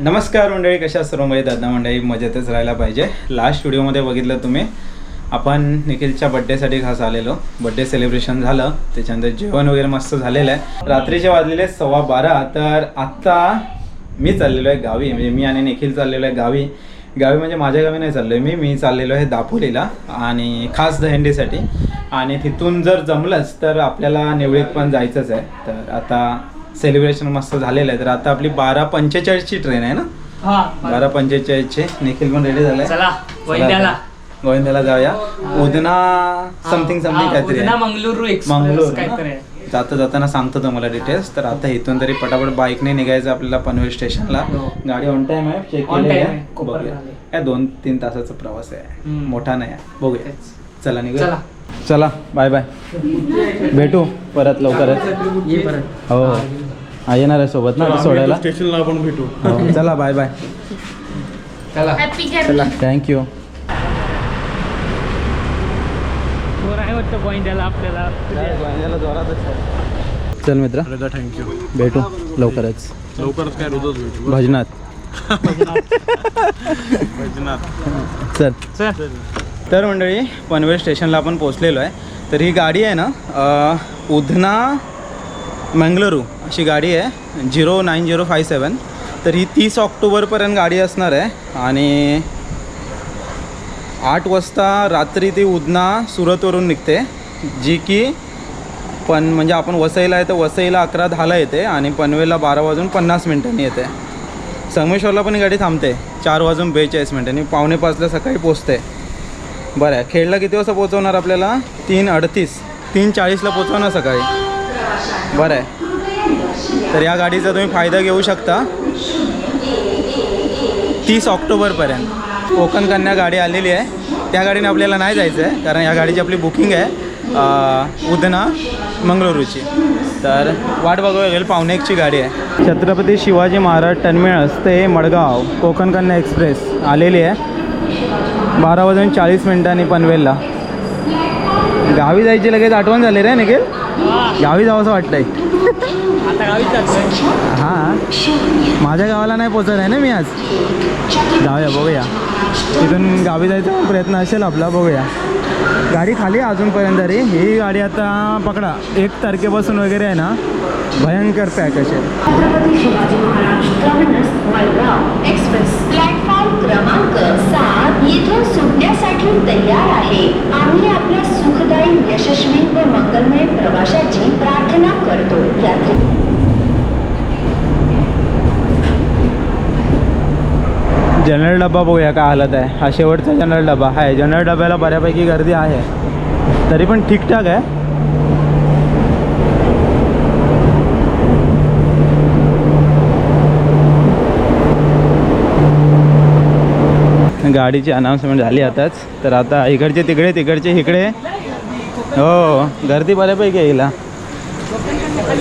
नमस्कार मंडळी कशा सर्वमध्ये दादा मंडळी? मजेतच राहायला पाहिजे. लास्ट व्हिडिओमध्ये बघितलं तुम्ही. आपण निखिलच्या बड्डेसाठी खास आलेलो. बड्डे सेलिब्रेशन झालं. त्याच्यानंतर जेवण वगैरे मस्त झालेलं आहे. रात्रीचे वाजलेले सव्वा बारा. तर आत्ता मी चाललेलो आहे गावी. म्हणजे मी आणि निखिल चाललेलो आहे गावी. गावी म्हणजे माझ्या गावी नाही चाललो आहे मी. मी चाललेलो आहे दापोलीला. आणि खास दहंडीसाठी आणि तिथून जर जमलंच तर आपल्याला निवडीत पण जायचंच आहे. तर आता सेलिब्रेशन मस्त झालेलं आहे. तर आता आपली बारा पंचेचाळीसची ट्रेन आहे ना? हा. बारा पंचेचाळीसची. निखिल पण रेडी झालाय? चला वैद्याला गोविंदाला जाऊया. उदना समथिंग समथिंग काहीतरी आहे. मंगळुरू एक्सप्रेस मंगळूर काहीतरी आहे. जाता जाताना सांगतो तुम्हाला डिटेल्स तर आता इथून तरी पटापट बाईकने निघायचं आपल्याला पनवेल स्टेशनला. हो. गाडी ऑन टाइम आहे. चेक On केलेली time आहे. आहे, कोपरला बघूया. काय दोन तीन तासाचा प्रवास आहे. हम्म. मोठा नाही आहे. बघूया. तेच. चला निघूया. चला. चला बाय बाय भेटू परत लवकरच. ये परत. हा. येणार आहे सोबत ना सोडायला? स्टेशनला आपण भेटू. हो. चला बाय बाय. चला. हॅपी जर्नी थँक्यू वर आहे वाटतं पॉईंट आपल्याला. चल मित्र. थँक्यू भेटू लवकरच. लवकरच काय रोजच भेटू? भजनात. चल. चल. तर मंडळी पनवेल स्टेशनला आपण पोचलेलो आहे. तर ही गाडी आहे ना उधना मंगळुरू अशी गाडी आहे. Zero nine zero five seven तर ही तीस ऑक्टोबरपर्यंत गाडी असणार आहे. आणि आठ वाजता रात्री ती उदना सुरतवरून निघते. जी की पण म्हणजे आपण वसईला आहे तर वसईला अकरा दहाला येते आणि पनवेलला बारा वाजून पन्नास मिनिटांनी येते. संगमेश्वरला पण गाडी थांबते. चार वाजून बेचाळीस मिनिटांनी पावणे पाचला सकाळी पोचते बरं आहे खेडला किती वाजता पोचवणार आपल्याला? तीन अडतीस. तीन चाळीसला पोचवणार सकाळी. बरं. आहे तर या गाडीचा तुम्ही फायदा घेऊ शकता. तीस ऑक्टोबरपर्यंत. कोकण कन्या गाडी आलेली आहे. त्या गाडीने आपल्याला नाही जायचं आहे कारण या गाडीची आपली बुकिंग आहे अं, उधना मंगळुरूची. तर वाट बघावी लागेल पावणे एकची गाडी आहे. छत्रपती शिवाजी महाराज टर्मिनस ते मडगाव कोकण कन्या एक्सप्रेस आलेली आहे. बारा वाजून चाळीस मिनिटांनी पनवेलला. गावी जायची लगेच आठवण झाली रे निखिल? गावी जावं असं वाटतंय. हां माझ्या गावाला नाही पोचत आहे ना मी आज. जाऊया बघूया. तिथून गावी जायचा प्रयत्न असेल आपला बघूया. गाडी खाली आहे अजूनपर्यंत तरी. ही गाडी आता पकडा. एक तारखेपासून वगैरे आहे ना. भयंकर पॅक असेल Chhatrapati Shivaji Maharaj terminus Madgaon express platform क्रमांक सात येथून सुटण्यासाठी तयार आहे आम्ही आपल्या सुखदायी यशस्वी व मंगलमय प्रवासाची प्रार्थना करतो यात्री जनरल डबा बघूया काय हालत आहे. हा शेवटचा जनरल डबा आहे जनरल डब्याला बऱ्यापैकी गर्दी आहे. तरी पण ठीकठाक आहे. गाडीची अनाऊन्समेंट झाली आताच. तर आता इकडचे तिकडे तिकडचे इकडे. हो गर्दी बऱ्यापैकी आहे हिला.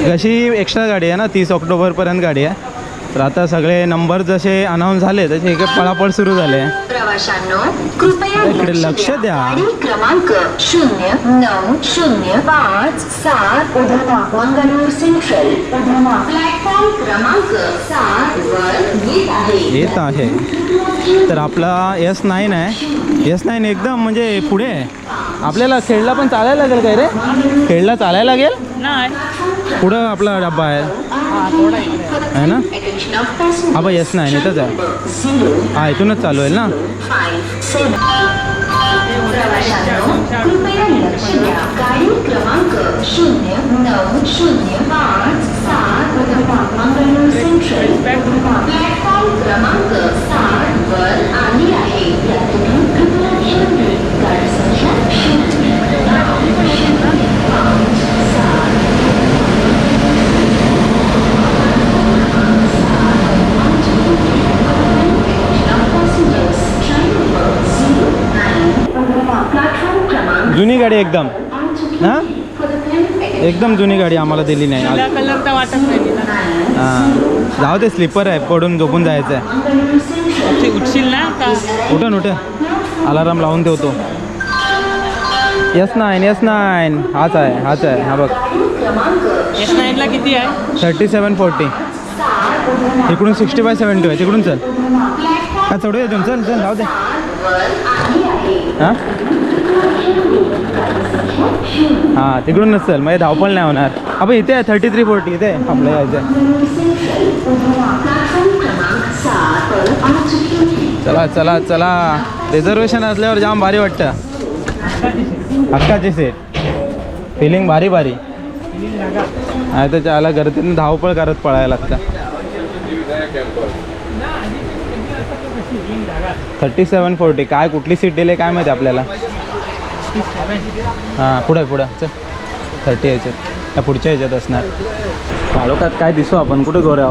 कशी एक्स्ट्रा गाडी आहे ना? तीस ऑक्टोबरपर्यंत गाडी आहे. तर आता सगळे नंबर जसे अनाऊन्स झाले तसे इकडे पळापळ सुरू झाले. इकडे लक्ष द्या. क्रमांक शून्य नऊ शून्य पाच सात उधना मंगळूर सेंट्रल उधना प्लॅटफॉर्म क्रमांक सात वर येत आहे. येत आहे. तर आपला एस नाईन आहे. एस नाईन एकदम म्हणजे पुढे. आहे आपल्याला खेळला पण चालायला लागेल काय रे? खेळला चालायला लागेल? नाही. पुढं आपला डब्बा आहे. हा आहे ना. हा बाई, yes नाही, इथंच आहे. हा इथूनच चालू आहे ना? कृपया लक्ष द्या. गाडी क्रमांक शून्य नऊ शून्य पाच सात उधना मंगळूर सेंट्रल उधना प्लॅटफॉर्म क्रमांक सात वर आली आहे यातून कृपया ध्यान द्या. गाडी संख्या शून्य नऊ शून्य पाच सात प्लॅटफॉर्म क्रमांक जुनी गाडी एकदम. हां? एकदम जुनी गाडी आम्हाला दिली नाही. कलर तर वाटत नाही हां. जाऊ ते स्लीपर आहे पडून झोपून जायचं आहे उठशील- ना का उठन उठ. अलाराम लावून ठेवतो यस नाईन यस नाईन. हाच आहे हाच आहे. हा बघ. एस नाईनला किती आहे? Thirty seven forty. इकडून सिक्स्टी बाय सेवन्टी आहे. तिकडून चल. हा चढू येतो चल चल जाऊ दे. हां? हां तिकडून नसेल म्हणजे धावपळ नाही होणार. आपण इथे आहे थर्टी थ्री फोर्टी इथे आपल्या आपलं यायचं चला चला चला. रिझर्वेशन असल्यावर जाम भारी वाटतं. हक्काची सीट फिलिंग भारी भारी. नाही तर त्याला गर्दीतून धावपळ करत पळायला लागतं. थर्टी सेवन फोर्टी काय कुठली सीट दिली काय माहिती आपल्याला? हां पुढं पुढं. चल. थर्टी याच्यात त्या पुढच्या याच्यात असणार. तालुक्यात काय दिसू आपण? कुठे गोऱ्या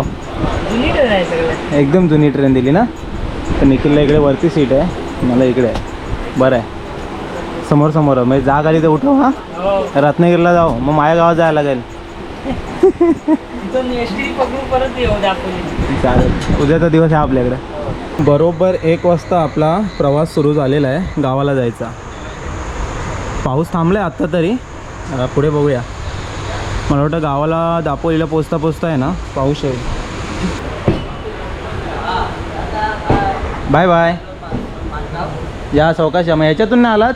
एकदम जुनी ट्रेन दिली ना? तर निखिलला इकडे वरती सीट आहे. मला इकडे आहे. बरं आहे. समोर समोर. म्हणजे जाग आली तर उठव हा? रत्नागिरीला जाऊ. मग माझ्या गावात जायला लागेल. चालेल. उद्याचा दिवस आहे आपल्याकडे. बरोबर एक वाजता आपला प्रवास सुरू झालेला आहे गावाला जायचा. पाऊस थांबला आहे आत्ता तरी. पुढे बघूया. मला वाटतं गावाला दापोलीला पोचता पोचता आहे ना पाऊस आहे बाय बाय. या चौकाशी मग याच्यातून नाही आलात?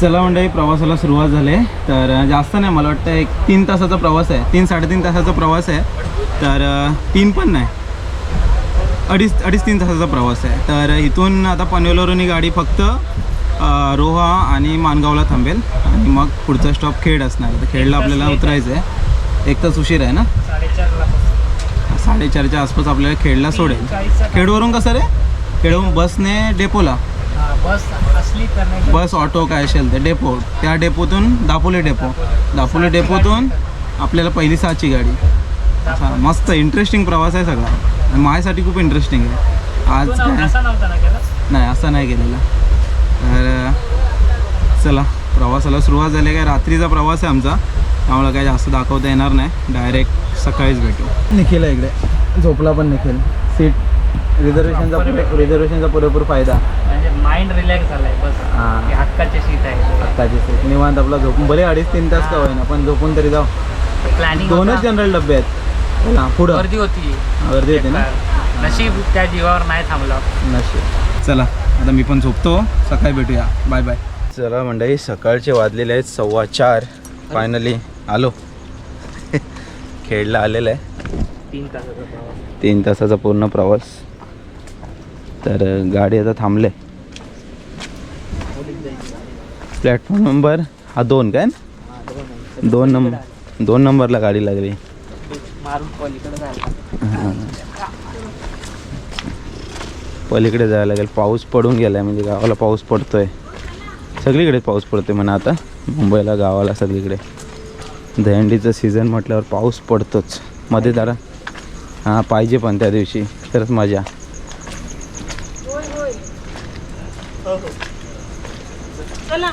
चला म्हणजे प्रवासाला सुरुवात झाली. तर जास्त नाही मला वाटतं एक तीन तासाचा प्रवास आहे. तीन साडेतीन तासाचा प्रवास आहे. तर तीन पण नाही. अडीच अडीच तीन तासाचा प्रवास आहे. तर इथून आता पनवेलवरून ही गाडी फक्त रोहा आणि मानगावला थांबेल आणि मग पुढचा स्टॉप खेड असणार. तर खेडला आपल्याला उतरायचं आहे एक तास उशीर आहे ना? साडेचारच्या आसपास आपल्याला खेडला सोडेल. खेडवरून कसं रे? खेडवरून बसने डेपोला? बस ऑटो काय असेल ते डेपो. त्या डेपोतून दापोली डेपो. दापोली डेपोतून आपल्याला पहिली सहाची गाडी. मस्त इंटरेस्टिंग प्रवास आहे सगळा. आणि माझ्यासाठी खूप इंटरेस्टिंग आहे. आज काय? नाही असं नाही केलेलं. तर चला प्रवासाला सुरुवात झाली काय रात्रीचा प्रवास आहे आमचा. त्यामुळे काय जास्त दाखवता येणार नाही. डायरेक्ट सकाळीच भेटू. निखिल आहे इकडे. झोपला पण निखिल. सीट रिझर्वेशनचा पुरे रिझर्वेशनचा पुरेपूर फायदा. म्हणजे माइंड रिलॅक्स झालाय बस. हक्काची सीट आहे. आत्ताची सीट. निवांत आपला झोपून बरे अडीच तीन तास का होईना पण झोपून तरी जाऊ. प्लॅनिंग दोनच जनरल डबे आहेत. हा पुढं. गर्दी होती. गर्दी येते ना? नशीब त्या जीवावर नाही थांबलं. नशीब. चला आता मी पण झोपतो. सकाळी भेटूया. बाय बाय चला मंडळी सकाळचे वाजलेले आहेत सव्वा चार. फायनली आलो. खेळला आलेलं आहे. तीन तासाचा प्रवास. तीन तासाचा पूर्ण प्रवास. तर गाडी आता थांबले. प्लॅटफॉर्म नंबर हा दोन काय? दोन नंबर दोन नंबरला गाडी लागली. मारून पलीकडे जायला. हां. पलीकडे जायला लागेल. पाऊस पडून गेलाय म्हणजे गावाला पाऊस पडतोय. सगळीकडे पाऊस पडतोय म्हणा आता. मुंबईला गावाला सगळीकडे. दहंडीचं सीझन म्हटल्यावर पाऊस पडतोच. मध्ये जरा हां पाहिजे पण त्या दिवशी. तरच मजा. चला.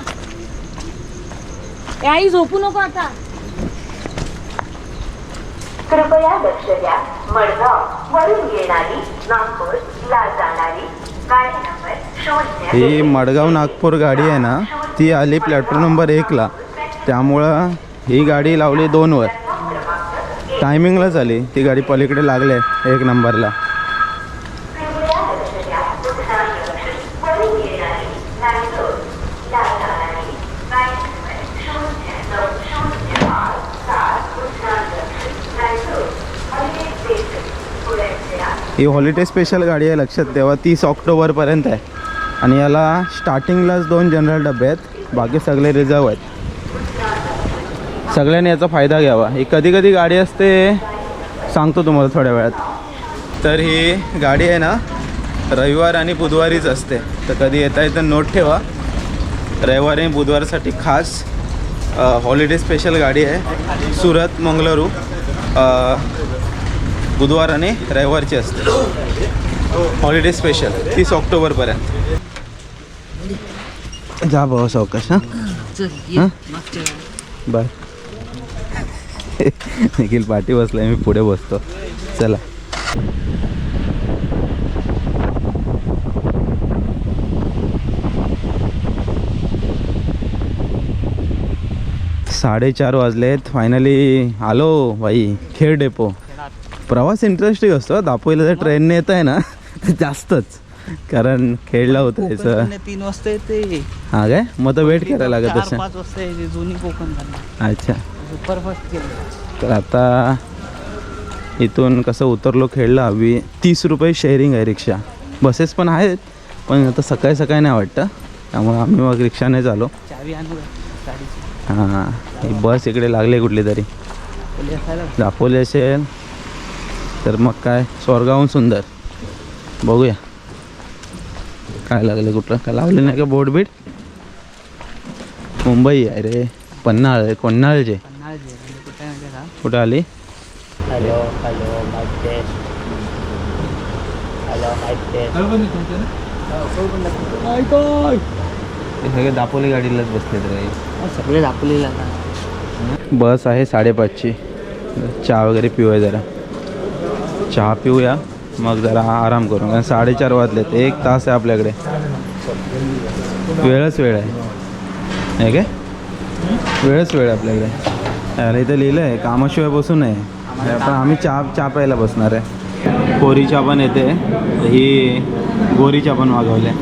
ए, आई झोपू नको आता. कृपया लक्ष द्या. मडगाव वरून येणारी नागपूर. ही मडगाव नागपूर गाडी आहे ना ती आली प्लॅटफॉर्म नंबर एकला त्यामुळं ही गाडी लावली दोनवर. टायमिंगलाच आली. ती गाडी पलीकडे लागले एक नंबरला वरून येणारी नागपूर ला जाणारी गाडी नंबर शून्य नऊ शून्य पाच सात उत्तराखंड नागपूर हॉलिडे स्टेशन पुढे ही हॉलिडे स्पेशल गाडी आहे लक्षात ठेवा. तीस ऑक्टोबरपर्यंत आहे. आणि याला स्टार्टिंगलाच दोन जनरल डबे आहेत. बाकी सगळे रिझर्व आहेत. सगळ्यांनी याचा फायदा घ्यावा. ही कधी कधी गाडी असते सांगतो तुम्हाला थोड्या वेळात. तर ही गाडी आहे ना रविवार आणि बुधवारीच असते. तर कधी येता येतं नोट ठेवा. रविवार आणि बुधवारसाठी खास हॉलिडे स्पेशल गाडी आहे. सुरत मंगळुरू. बुधवार आणि रविवारची असते. हॉलिडे स्पेशल तीस ऑक्टोबरपर्यंत. जा भाऊ सावकाश हां. बाय. निखिल पाठी बसलाय मी पुढे बसतो. चला. साडेचार वाजलेत. फायनली आलो भाई खेळ डेपो प्रवास इंटरेस्टिंग असतो. दापोलीला जर ट्रेनने येत आहे ना तर जास्तच. कारण खेळला उतरायचं कोकणकडनं तीन वाजता येते. हा काय? मग तर वेट करायला लागत चार असं पाच वाजता येते. जुनी कोकण अच्छा. सुपरफास्ट केलं तर आता इथून कसं उतरलो खेळला हवी तीस रुपये शेअरिंग आहे रिक्षा. बसेस पण आहेत पण आता सकाळी सकाळी नाही वाटतं. त्यामुळे आम्ही मग रिक्षाने चालो हां. ही बस इकडे लागली कुठली तरी. दापोली असेल. तर मग काय? स्वर्गाहून सुंदर. बघूया. काय लागले कुठलं काय लावले नाही का बोर्ड बीट मुंबई आहे रे. पन्हाळ कोन्हाळचे. कुठे कुठं आली? हॅलो हॅलो हॅलो हे सगळे दापोली गाडीलाच बसलेत रे. सगळे आता. बस आहे साडेपाचची. चहा वगैरे पिऊया जरा. चहा पिऊया. मग जरा आराम करू. कारण साडेचार वाजलेत. एक तास आहे आपल्याकडे. वेळच वेळ आहे. नाही काय? वेळच वेळ आहे आपल्याकडे. अरे इथं लिहिलं आहे कामाशिवाय बसू नये. पण आम्ही चहा चहा प्यायला बसणार आहे. कोरी चहा पण येते. ही गोरी चहा पण मागवल्या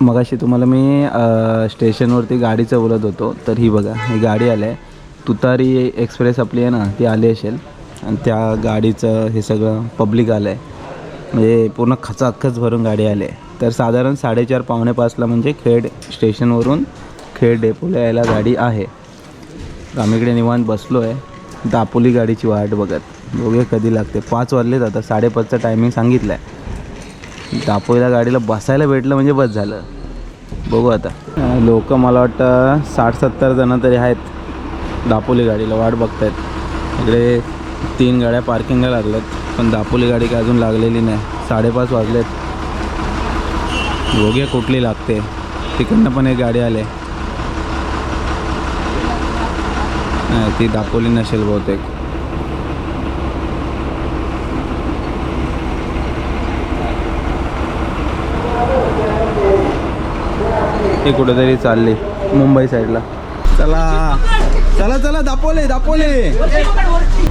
मगाशी तुम्हाला मी स्टेशनवरती गाडीचं बोलत होतो. तर ही बघा ही गाडी आली आहे. तुतारी एक्सप्रेस आपली आहे ना ती आली असेल. आणि त्या गाडीचं हे सगळं पब्लिक आलं आहे म्हणजे पूर्ण खचाखच भरून गाडी आली आहे. तर साधारण साडेचार पावणे पाचला म्हणजे खेड स्टेशनवरून खेड डेपोला यायला गाडी आहे. आम्ही इकडे निवांत बसलो आहे दापोली गाडीची वाट बघत. बघूया कधी लागते. पाच वाजलेत आता. साडेपाचचं टायमिंग सांगितलं आहे दापोलीला गाडीला बसायला भेटलं म्हणजे बस झालं. बघू आता. लोक मला वाटतं साठ सत्तर जणं तरी आहेत दापोली गाडीला वाट बघत आहेत इकडे तीन गाड्या पार्किंगला लागल्यात पण दापोली गाडी काय अजून लागलेली नाही. साडेपाच वाजलेत. बघूया कुठली लागते? तिकडनं पण एक गाडी आली. नाही ती दापोली नसेल बहुतेक. ती कुठेतरी चालली मुंबई साईडला. चला. चला चला दापोले दापोले.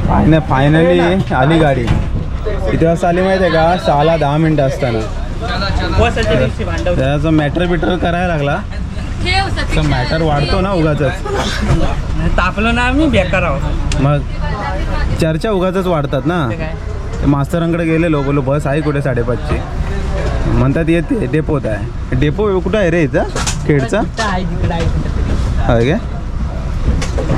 फायन फायनली आली गाडी. किती वाजता आली माहिती आहे का? सहाला दहा मिनटं असताना. त्याचा मॅटर बिटर करायला लागला. तर मॅटर वाढतो ना उगाच तापलो ना आम्ही बेकार आहोत. मग चर्चा उगाच वाढतात ना. ते काय? ते मास्तरांकडे गेलेलो बोलो बस आहे कुठे साडेपाचची? म्हणतात येते डेपोत आहे. डेपो कुठं आहे रे इथं? खेडचा? काय?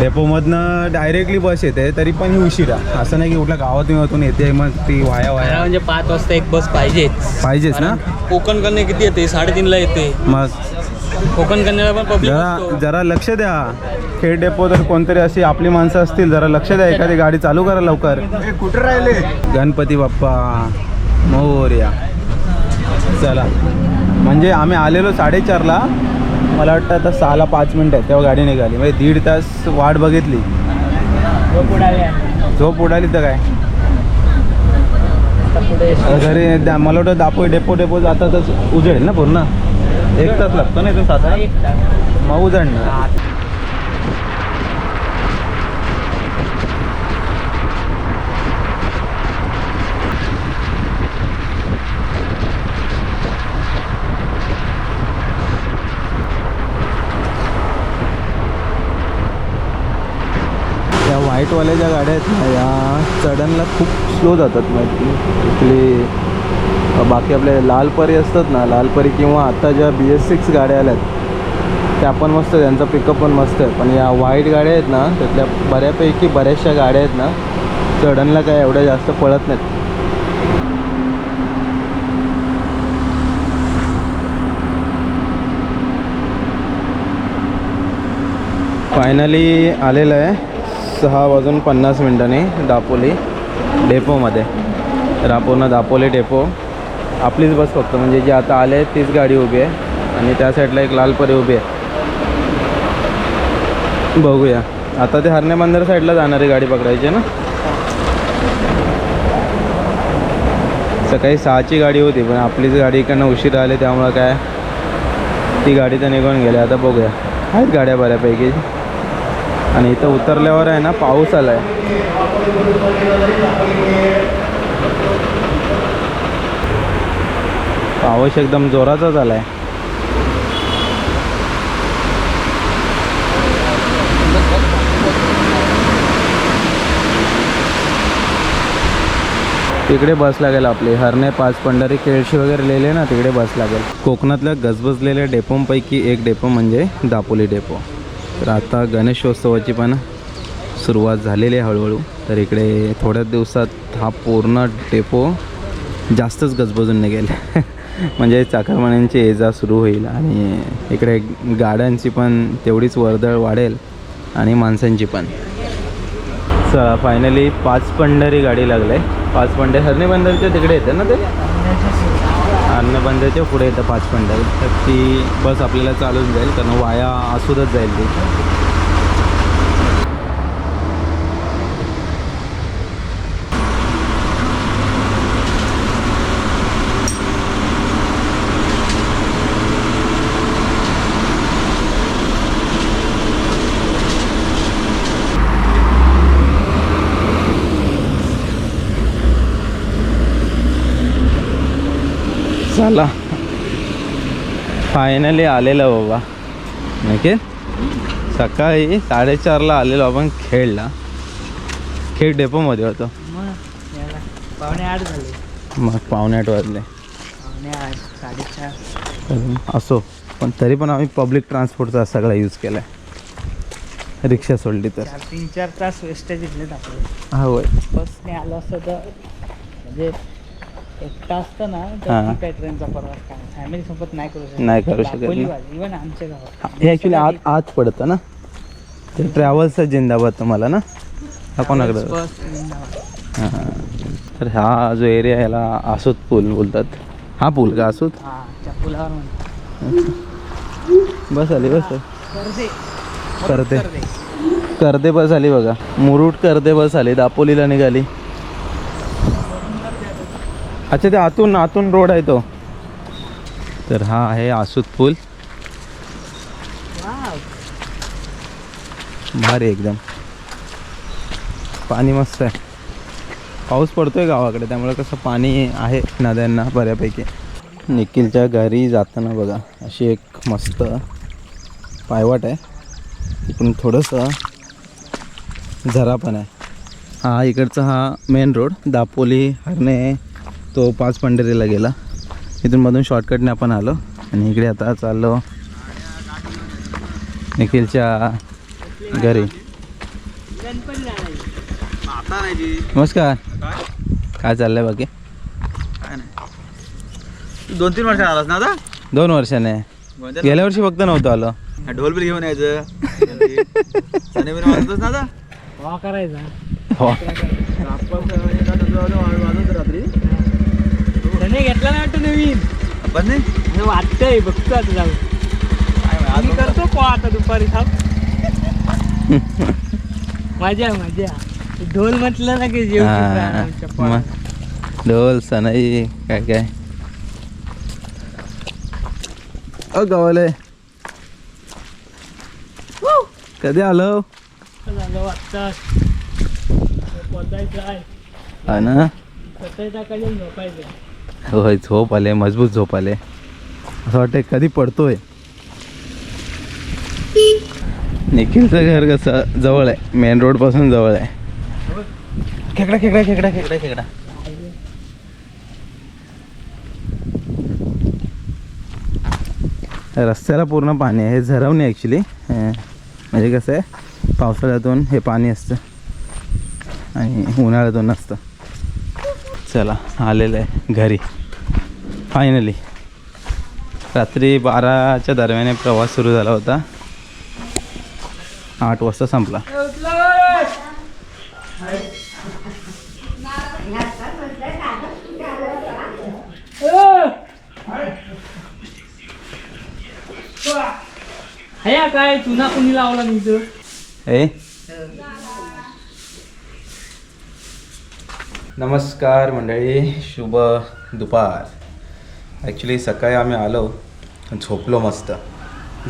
डेपोमधनं डायरेक्टली बस येते तरी पण ही उशिरा. असं नाही की कुठल्या गावातून येते मग ती वाया वाया. म्हणजे पाच वाजता एक बस पाहिजेच. पाहिजेच ना? कोकण कन्या किती येते? साडेतीनला येते. मग? कोकण कन्याला पण पब्लिक जरा जरा लक्ष द्या. खेड डेपो तर कोणतरी अशी आपली माणसं असतील जरा लक्ष द्या. एखादी गाडी चालू करा लवकर. कुठं राहिले? गणपती बाप्पा मोर्या. चला. म्हणजे आम्ही आलेलो साडेचारला. मला वाटतं आता सहाला पाच मिनटं आहेत तेव्हा गाडी निघाली. म्हणजे दीड तास वाट बघितली. झोप उडाली तर काय? घरी मला वाटतं दापो डेपो डेपो जातातच उजेडेल ना पूर्ण? एक तास लागतो ना इथून सातारा मग उजळणार त्या ज्या गाड्या आहेत ना या चढणला खूप स्लो जातात माहिती. इथली बाकी आपले लालपरी असतात ना लालपरी किंवा आता ज्या बी एस सिक्स गाड्या आल्या आहेत त्या पण मस्त त्यांचा पिकअप पण मस्त आहे. पण या व्हाईट गाड्या आहेत ना त्यातल्या बऱ्यापैकी बऱ्याचशा गाड्या आहेत ना चढणला काय एवढ्या जास्त पळत नाहीत. फायनली आलेलं आहे. सहा वाजून पन्नास मिनटांनी दापोली डेपोमध्ये. रापोना दापोली डेपो. आपलीच बस फक्त म्हणजे जी आता आले तीच गाडी उभी आहे. आणि त्या साईडला एक लालपरी उभी आहे. बघूया. आता ते हरणे बंदर साईडला जाणारी गाडी पकडायची आहे ना? सकाळी सहाची गाडी होती पण आपलीच गाडी इकडनं उशीर आली त्यामुळं काय? ती गाडी तर निघून गेली. आता बघूया. आहेत गाड्या बऱ्यापैकी. आणि इथं उतरल्यावर आहे ना पाऊस आला आहे पाऊस एकदम जोराचा झाला आहे तिकडे बस लागेल आपली. हरणे पाच पंढरी केळशी वगैरे लिहिले ना तिकडे बस लागेल. कोकणातल्या गजबजलेल्या डेपोंपैकी एक डेपो म्हणजे दापोली डेपो. तर आता गणेशोत्सवाची पण सुरुवात झालेली आहे हळूहळू. तर इकडे थोड्याच दिवसात हा पूर्ण डेपो जास्तच गजबजून निघेल. म्हणजे चाकरमान्यांची ये जा सुरू होईल आणि इकडे गाड्यांची पण तेवढीच वर्दळ वाढेल आणि माणसांची पण. चला फायनली पाच पंढरी गाडी लागले. पाच पंढरी हरणे बंदरच्या तिकडे येते ना ते? हरणे पुढे येतं पाच पंढरी तर ती बस आपल्याला चालून जाईल कारण वाया असूदच जाईल ती. चला फायनली आलेलं बाबा. नक्की सकाळी साडेचारला आलेलो आपण खेळला. खेळ डेपोमध्ये होतो. पावणे आठ झाले. मग पावणे आठ वाजले. असो पण तरी पण आम्ही पब्लिक ट्रान्सपोर्टचा सगळा यूज केला आहे रिक्षा सोडली तर. तीन चार तास वेस्टेज हा होय. बसने आलो असतं तर म्हणजे एकटा असतं ना हा. तर ठीक आहे ट्रेनचा प्रवास काय फॅमिली सोबत नाही करू शकत. नाही करू शकत ना. इव्हन आमच्या गावात. हे ॲक्च्युली आत आत पडतं ना. ते ट्रॅव्हल्सचा जिंदाबाद तुम्हाला ना. हा कोणाकडे? बस वृंदावन. हां तर हा जो एरिया आहे याला आसूत पूल बोलतात. हा पूल का आसूत? हा त्या पुलावर बस आली बस. कर्जे करते. कर्जे. करदे बस आली बघा. मुरुड करदे बस आली. दापोलीला निघाली. अच्छा ते आतून आतून रोड आहे तो. तर हा आहे आसूत पूल. भारी एकदम. पाणी मस्त आहे. पाऊस पडतोय गावाकडे त्यामुळे कसं पाणी आहे नद्यांना बऱ्यापैकी. निखिलच्या घरी जाताना बघा अशी एक मस्त पायवाट आहे. इकडून थोडंसं झरा पण आहे. हा इकडचा हा मेन रोड दापोली हरणे तो पाच पंढरीला गेला. इथून मधून शॉर्टकटने आपण आलो आणि इकडे आता चाललो निखिलच्या घरी. नमस्कार. काय चाललंय बाकी? दोन तीन वर्ष आलास ना आता? दोन वर्षाने. गेल्या वर्षी फक्त नव्हतं आलं. ढोल बिल घेऊन यायचं. ना आता? करायचा हो रात्री. त्याने घेतला नाही वाटतं नवीन? नाही हे वाटतंय बघतो आता जाऊ मी करतो पो आता दुपारी थांब. मजा मजा. ढोल म्हटलं ना की जेवण मग. ढोल सनाई काय काय? अ गावाले. कधी आलो? झालं आहे. हा ना? सकाळी टाकायचं झोपायचं. होय झोप आले मजबूत झोप आले असं वाटतंय कधी पडतोय. निखिलचं घर कसं जवळ आहे. मेन रोडपासून जवळ आहे. खेकडा खेकडा खेकडा खेकडा खेकडा. रस्त्याला पूर्ण पाणी आहे. हे झरवणे ॲक्च्युली म्हणजे कसं आहे पावसाळ्यातून हे पाणी असतं. आणि उन्हाळ्यातून नसतं. चला आलेलं आहे घरी. फायनली रात्री बाराच्या दरम्यान प्रवास सुरू झाला होता. आठ वाजता संपला. हया काय चुना कुणी लावला ए? नमस्कार मंडळी शुभ दुपार. ॲक्च्युली सकाळी आम्ही आलो झोपलो मस्त.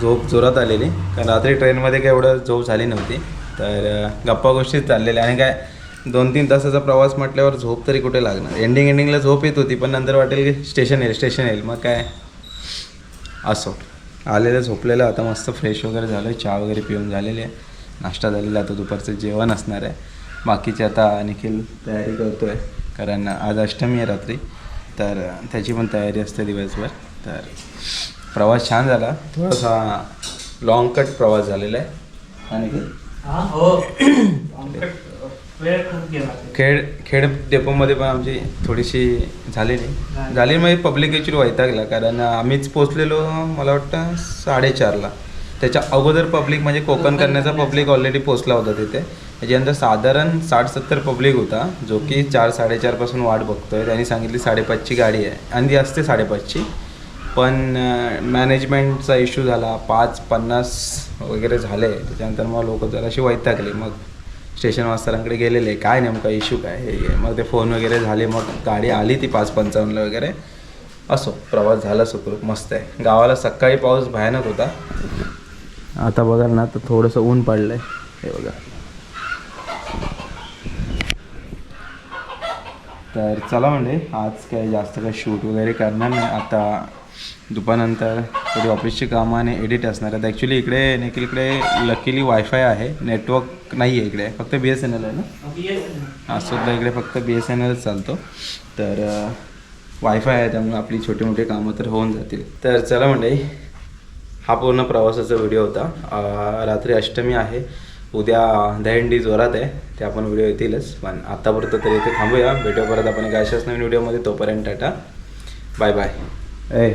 झोप जोरात आलेली. कारण रात्री ट्रेनमध्ये काय एवढं झोप झाली नव्हती. तर गप्पा गोष्टीच चाललेल्या. आणि काय दोन तीन तासाचा प्रवास म्हटल्यावर झोप तरी कुठे लागणार? एंडिंग एंडिंगला झोप येत होती पण नंतर वाटेल की स्टेशन येईल स्टेशन येईल. मग काय? असो. आलेलं झोपलेलं. आता मस्त फ्रेश वगैरे झालं आहे चहा वगैरे पिऊन झालेली आहे. नाश्ता झालेला. आता दुपारचं जेवण असणार आहे. बाकीचे आता निखिल तयारी करतो आहे कारण आज अष्टमी आहे रात्री. तर त्याची पण तयारी असते दिवसभर. तर प्रवास छान झाला. थोडासा लॉंग कट प्रवास झालेला आहे. आणि खेड खेड डेपोमध्ये पण आमची थोडीशी झालेली. झाली. म्हणजे पब्लिक ॲक्च्युली वैतागला. कारण आम्हीच पोचलेलो मला वाटतं साडेचारला. त्याच्या अगोदर पब्लिक म्हणजे कोकण करण्याचा पब्लिक ऑलरेडी पोचला होता तिथे. त्याच्यानंतर साधारण साठ सत्तर पब्लिक होता जो की चार साडेचारपासून वाट बघतोय. त्यांनी सांगितली साडेपाचची गाडी आहे. आणि ती असते साडेपाचची. पण मॅनेजमेंटचा इश्यू झाला. पाच पन्नास वगैरे झाले. त्याच्यानंतर मग लोक जराशी वैतागले. मग स्टेशन मास्तरांकडे गेलेले. काय नेमका इश्यू काय हे हे. मग ते फोन वगैरे झाले. मग गाडी आली ती पाच पंचावन्नला वगैरे. असो प्रवास झाला सुखरूप मस्त आहे. गावाला सकाळी पाऊस भयानक होता. आता बघाल ना तर थोडंसं ऊन पडलं आहे हे बघा. तर चला म्हणजे आज काय जास्त काही शूट वगैरे करणार नाही. आता दुपारनंतर थोडी ऑफिसची कामं आणि एडिट असणार आहेत. ॲक्च्युली इकडे निखिल इकडे लकीली वायफाय आहे. नेटवर्क नाही आहे इकडे. फक्त बी एस एन एल आहे ना? हा सुद्धा इकडे फक्त बी एस एन एलच चालतो. तर वायफाय आहे त्यामुळे आपली छोटे मोठे कामं तर होऊन जातील. तर चला म्हणजे हा पूर्ण प्रवासाचा व्हिडिओ होता. रात्री अष्टमी आहे. उद्या दहंडी जोरात आहे ते आपण व्हिडिओ येतीलच. पण आत्तापर्यंत तरी इथे थांबूया. भेटूया परत आपण एका अशाच नवीन व्हिडिओमध्ये. तोपर्यंत टाटा. Bye bye. ए.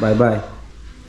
Bye bye.